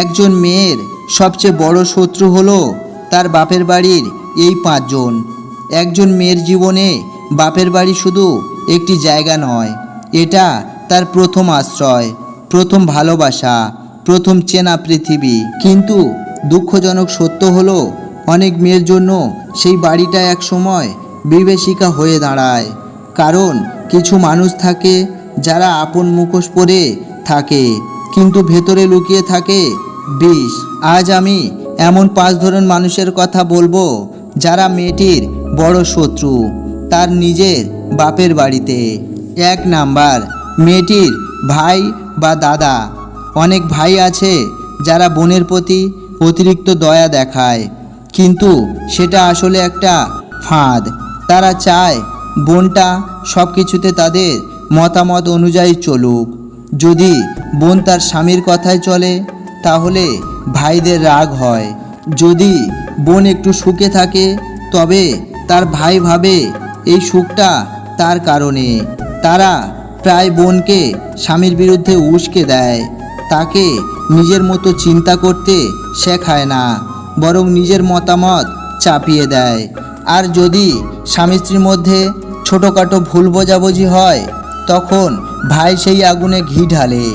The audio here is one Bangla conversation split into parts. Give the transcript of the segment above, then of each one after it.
একজন মেয়ের সবচেয়ে বড় শত্রু হলো তার বাপের বাড়ির এই পাঁচজন। একজন মেয়ের জীবনে বাপের বাড়ি শুধু একটি জায়গা নয়, এটা তার প্রথম আশ্রয়, প্রথম ভালোবাসা, প্রথম চেনা পৃথিবী। কিন্তু দুঃখজনক সত্য হলো, অনেক মেয়ের জন্য সেই বাড়িটা এক সময় বিভীষিকা হয়ে দাঁড়ায়। কারণ কিছু মানুষ থাকে যারা আপন মুখোশ পরে থাকে। কিন্তু ভেতরে লুকিয়ে থাকে। বিষ, আজ আমি এমন পাঁচ ধরন মানুষের কথা বলব যারা মেয়েটির বড় শত্রু, তার নিজের বাপের বাড়িতে। এক নাম্বার, মেয়েটির ভাই বা দাদা। অনেক ভাই আছে যারা বোনের প্রতি অতিরিক্ত দয়া দেখায়, কিন্তু সেটা আসলে একটা ফাঁদ। তারা চায় বোনটা সব কিছুতে তাদের মতামত অনুযায়ী চলুক। যদি বোন তার স্বামীর কথায় চলে, তাহলে ভাইদের রাগ হয়। যদি বোন একটু সুখে থাকে, তবে তার ভাই ভাবে এই সুখটা তার কারণে। তারা প্রায় বোনকে স্বামীর বিরুদ্ধে উস্কে দেয়। তাকে নিজের মতো চিন্তা করতে শেখায় না, বরং নিজের মতামত চাপিয়ে দেয়। আর যদি স্বামী স্ত্রীর মধ্যে ছোটোখাটো ভুল বোঝাবুঝি হয়, তখন ভাই সেই আগুনে ঘি ঢালে।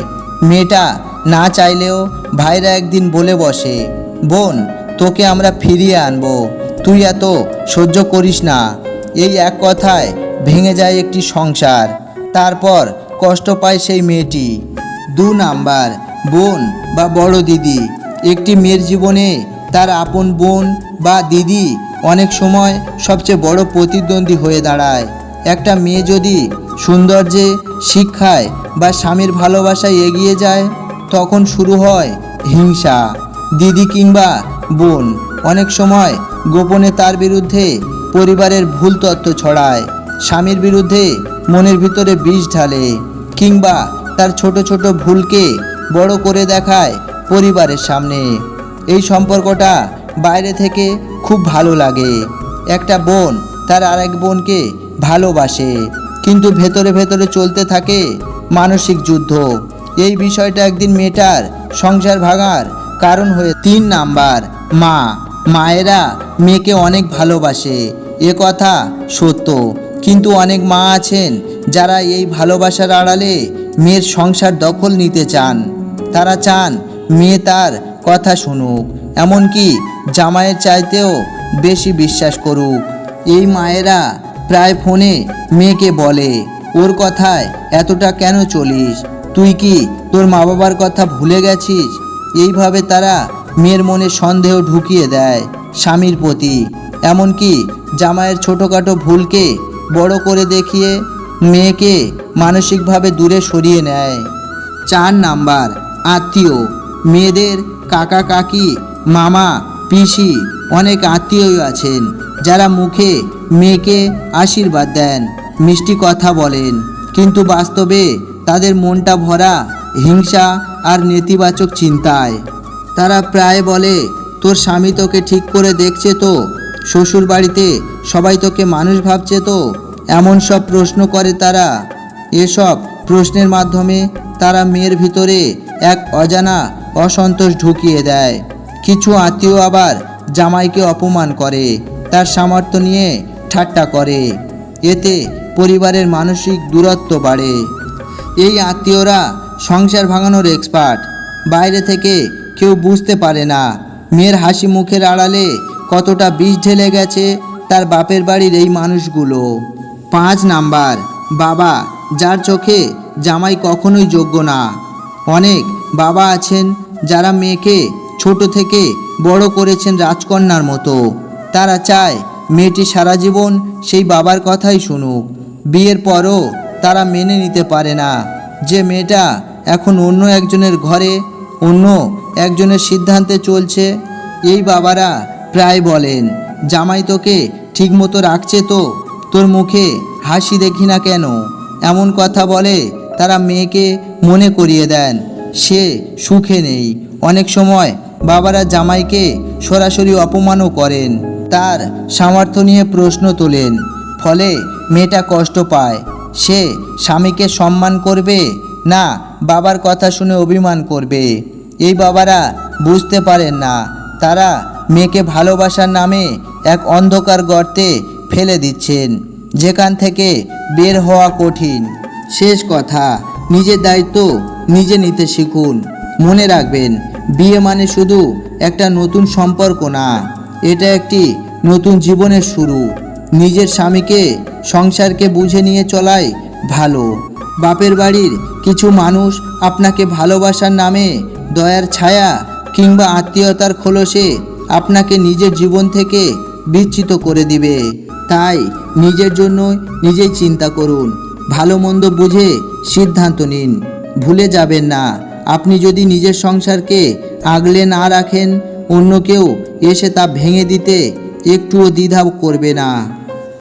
মেয়েটা না চাইলেও ভাইরা একদিন বলে বসে, বোন, তোকে আমরা ফিরিয়ে আনব, তুই এত সহ্য করিস না। এই এক কথায় ভেঙে যায় একটি সংসার। তারপর কষ্ট পায় সেই মেয়েটি। দু নাম্বার, বোন বা বড় দিদি। একটি মেয়ের জীবনে তার আপন বোন বা দিদি অনেক সময় সবচেয়ে বড় প্রতিদ্বন্দ্বী হয়ে দাঁড়ায়। একটা মেয়ে যদি সৌন্দর্যে শিক্ষায় বা স্বামীর ভালোবাসায় এগিয়ে যায়, তখন শুরু হয় হিংসা। দিদি কিংবা বোন অনেক সময় গোপনে তার বিরুদ্ধে পরিবারের ভুল তত্ত্ব ছড়ায়, স্বামীর বিরুদ্ধে মনের ভিতরে বিষ ঢালে কিংবা তার ছোট ছোট ভুলকে বড় করে দেখায় পরিবারের সামনে। এই সম্পর্কটা বাইরে থেকে খুব ভালো লাগে। একটা বোন তার আরেক বোনকে ভালোবাসে কিন্তু ভেতরে ভেতরে চলতে থাকে মানসিক যুদ্ধ। এই বিষয়টা একদিন মেয়েটার সংসার ভাঙার কারণ হয়ে তিন নাম্বার, মা। মায়েরা মেয়েকে অনেক ভালোবাসে, এ কথা সত্য। কিন্তু অনেক মা আছেন যারা এই ভালোবাসার আড়ালে মেয়ের সংসার দখল নিতে চান। তারা চান মেয়ে তার কথা শুনুক, এমনকি জামাইয়ের চাইতেও বেশি বিশ্বাস করুক। এই মায়েরা প্রায় ফোনে মেয়েকে বলে, ওর কথায় এতটা কেন চলিস? তুই কি তোর মা বাবার কথা ভুলে গেছিস? এইভাবে তারা মেয়ের মনে সন্দেহ ঢুকিয়ে দেয় স্বামীর প্রতি। এমনকি জামাইয়ের ছোটোখাটো ভুলকে বড় করে দেখিয়ে মেয়েকে মানসিকভাবে দূরে সরিয়ে নেয়। চার নাম্বার, আত্মীয়। মেয়েদের কাকা কাকি মামা পিসি অনেক আত্মীয়ই আছেন, যারা মুখে মেয়েকে আশীর্বাদ দেন, মিষ্টি কথা বলেন। কিন্তু বাস্তবে তাদের মনটা ভরা হিংসা আর নেতিবাচক চিন্তায়। তারা প্রায় বলে, তোর স্বামী তোকে ঠিক করে দেখছে তো? শ্বশুর বাড়িতে সবাই তোকে মানুষ ভাবছে তো? এমন সব প্রশ্ন করে তারা। এসব প্রশ্নের মাধ্যমে তারা মেয়ের ভিতরে এক অজানা অসন্তোষ ঢুকিয়ে দেয়। কিছু আত্মীয় আবার জামাইকে অপমান করে, তার সামর্থ্য নিয়ে ঠাট্টা করে। এতে পরিবারের মানসিক দূরত্ব বাড়ে। এই আত্মীয়রা সংসার ভাঙানোর এক্সপার্ট। বাইরে থেকে কেউ বুঝতে পারে না, মেয়ের হাসি মুখের আড়ালে কতটা বিষ ঢেলে গেছে তার বাপের বাড়ির এই মানুষগুলো। পাঁচ নাম্বার, বাবা, যার চোখে জামাই কখনোই যোগ্য না। অনেক বাবা আছেন যারা মেয়েকে ছোট থেকে বড় করেছেন রাজকন্যার মতো। তারা চায় মেয়েটি সারা জীবন সেই বাবার কথাই শুনুক। বিয়ের পরও তারা মেনে নিতে পারে না। যে মেয়েটা এখন অন্য একজনের ঘরে, অন্য একজনের সিদ্ধান্তে চলছে, এই বাবারা প্রায় বলেন, জামাই তোকে ঠিকমতো রাখছে তো? তোর মুখে হাসি দেখি না কেন? এমন কথা বলে তারা মেয়েকে মনে করিয়ে দেন। সে সুখে নেই। অনেক সময় বাবারা জামাইকে সরাসরি অপমানও করেন। তার সামর্থ্য নিয়ে প্রশ্ন তোলেন। ফলে মেয়েটা কষ্ট পায়। সে স্বামীকে সম্মান করবে না বাবার কথা শুনে অভিমান করবে? এই বাবারা বুঝতে পারেন না। তারা মেয়েকে ভালোবাসার নামে এক অন্ধকার গর্তে ফেলে দিচ্ছেন, যেখান থেকে বের হওয়া কঠিন। শেষ কথা, নিজের দায়িত্ব নিজে নিতে শিখুন। মনে রাখবেন বিয়ে মানে শুধু একটা নতুন সম্পর্ক না, এটা একটি নতুন জীবনের শুরু। নিজের স্বামীকে, সংসারকে বুঝে নিয়ে চলাই ভালো। বাপের বাড়ির কিছু মানুষ আপনাকে ভালোবাসার নামে দয়ার ছায়া কিংবা আত্মীয়তার খোলসে আপনাকে নিজের জীবন থেকে বিচ্ছিত করে দিবে। তাই নিজের জন্য নিজেই চিন্তা করুন। ভালো মন্দ বুঝে সিদ্ধান্ত নিন। ভুলে যাবেন না। আপনি যদি নিজের সংসারকে আগলে না রাখেন, অন্য কেউ এসে তা ভেঙে দিতে একটুও দ্বিধা করবে না।